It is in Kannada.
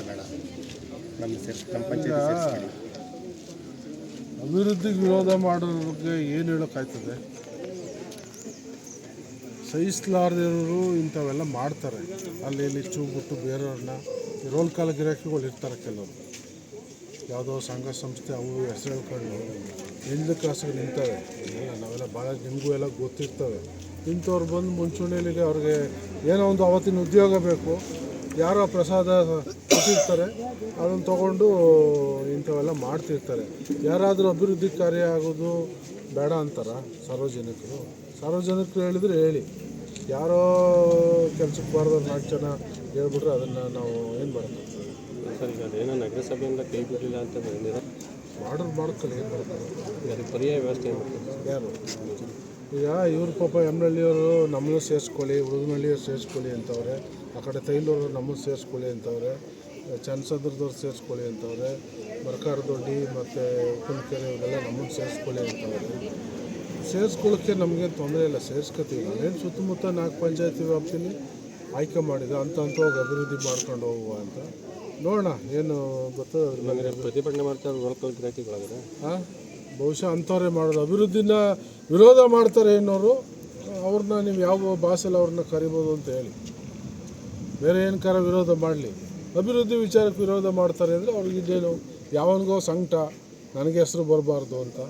ಬೇಡ ನಮ್ಮ ನಮ್ಮ ಅಭಿವೃದ್ಧಿಗೆ ವಿರೋಧ ಮಾಡೋರಿಗೆ ಏನು ಹೇಳೋಕ್ಕಾಯ್ತದೆ? ಸಹಿಸ್ಲಾರ್ದಿರೋರು ಇಂಥವೆಲ್ಲ ಮಾಡ್ತಾರೆ. ಅಲ್ಲಿ ಇಲ್ಲಿ ಚೂಬಿಟ್ಟು ಬೇರೆಯವ್ರನ್ನ ರೋಲ್ ಕಾಲ ಗಿರಾಕಿಗಳು ಇರ್ತಾರೆ ಕೆಲವರು. ಯಾವುದೋ ಸಂಘ, ಸಂಸ್ಥೆ, ಅವು ಹೆಸರು ಹೇಳ್ಕೊಂಡು ಹಿಂದೆ ಕಾಸಿಗೆ ನಿಂತವೆ. ಇಲ್ಲ ನಾವೆಲ್ಲ ಭಾಳ ನಿಮಗೂ ಎಲ್ಲ ಗೊತ್ತಿರ್ತವೆ. ಇಂಥವ್ರು ಬಂದು ಮುಂಚೂಣಿಯಲ್ಲಿ ಅವ್ರಿಗೆ ಏನೋ ಒಂದು ಅವತ್ತಿನ ಉದ್ಯೋಗ ಬೇಕು. ಯಾರೋ ಪ್ರಸಾದ ಕೊಟ್ಟಿರ್ತಾರೆ. ಅದನ್ನು ತಗೊಂಡು ಇಂಥವೆಲ್ಲ ಮಾಡ್ತಿರ್ತಾರೆ. ಯಾರಾದರೂ ಅಭಿವೃದ್ಧಿ ಕಾರ್ಯ ಆಗೋದು ಬೇಡ ಅಂತಾರ ಸಾರ್ವಜನಿಕರು? ಸಾರ್ವಜನಿಕರು ಹೇಳಿದರೆ ಹೇಳಿ. ಯಾರೋ ಕೆಲ್ಸಕ್ಕೆ ಬಾರ್ದವ್ರು ನಾಲ್ಕು ಜನ ಹೇಳ್ಬಿಟ್ರೆ ಅದನ್ನು ನಾವು ಏನು ಮಾಡೋದು? ಸರ್ ಈಗ ಅದೇನೋ ನಗರಸಭೆಯಿಂದ ಕೈ ಬಿಡಲಿಲ್ಲ ಅಂತ ಬಂದಿರೋ ಮಾಡೋರು ಮಾಡ್ತಾರೆ ಏನು ಮಾಡ್ತಾರೆ ಅದಕ್ಕೆ ಪರ್ಯಾಯ ವ್ಯವಸ್ಥೆ ಏನು ಮಾಡ್ತಾರೆ? ಯಾರು? ಈಗ ಇವ್ರು ಪಾಪ ಎಮ್ನಳ್ಳಿಯವರು ನಮ್ಮನ್ನು ಸೇರಿಸ್ಕೊಳ್ಳಿ ಉಳಿದನಳ್ಳಿಯವ್ರು ಸೇರಿಸ್ಕೊಳ್ಳಿ ಅಂತವ್ರೆ. ಆ ಕಡೆ ತೈಲೂರು ನಮ್ಮನ್ನು ಸೇರಿಸ್ಕೊಳ್ಳಿ ಅಂತವ್ರೆ. ಚನ್ನಸಂದ್ರದವ್ರು ಸೇರಿಸ್ಕೊಳ್ಳಿ ಅಂತವ್ರೆ. ಮರಕಾರದೊಡ್ಡಿ ಮತ್ತು ಉಪ್ಪಿನಕೆರೆ ಇವರೆಲ್ಲ ನಮ್ಮನ್ನು ಸೇರಿಸ್ಕೊಳ್ಳಿ ಅಂತವ್ರೆ. ಸೇರಿಸ್ಕೊಳ್ಳೋಕ್ಕೆ ನಮಗೇನು ತೊಂದರೆ ಇಲ್ಲ ಸೇರಿಸ್ಕೊತೀವಿ. ನಾವೇನು ಸುತ್ತಮುತ್ತ ನಾಲ್ಕು ಪಂಚಾಯತಿ ವ್ಯಾಪ್ತಿಲಿ ಆಯ್ಕೆ ಮಾಡಿದ ಅಂತ ಹೋಗಿ ಅಭಿವೃದ್ಧಿ ಮಾಡ್ಕೊಂಡು ಹೋಗುವ ಅಂತ. ನೋಡೋಣ ಏನು ಗೊತ್ತೋ ಪ್ರತಿಭಟನೆ ಮಾಡ್ತಾರೆ ಹಾಂ? ಬಹುಶಃ ಅಂಥವ್ರೆ ಮಾಡೋದು. ಅಭಿವೃದ್ಧಿನ ವಿರೋಧ ಮಾಡ್ತಾರೆ ಅನ್ನೋರು ಅವ್ರನ್ನ ನೀವು ಯಾವ ಭಾಷೆಲಿ ಅವ್ರನ್ನ ಕರಿಬೋದು ಅಂತ ಹೇಳಿ. ಬೇರೆ ಏನು ವಿರೋಧ ಮಾಡಲಿ. ಅಭಿವೃದ್ಧಿ ವಿಚಾರಕ್ಕೆ ವಿರೋಧ ಮಾಡ್ತಾರೆ ಅಂದರೆ ಅವ್ರಿಗೆ ಇದೇನು, ಯಾವನಿಗೋ ಸಂಕಟ, ನನಗೆ ಹೆಸರು ಬರಬಾರ್ದು ಅಂತ.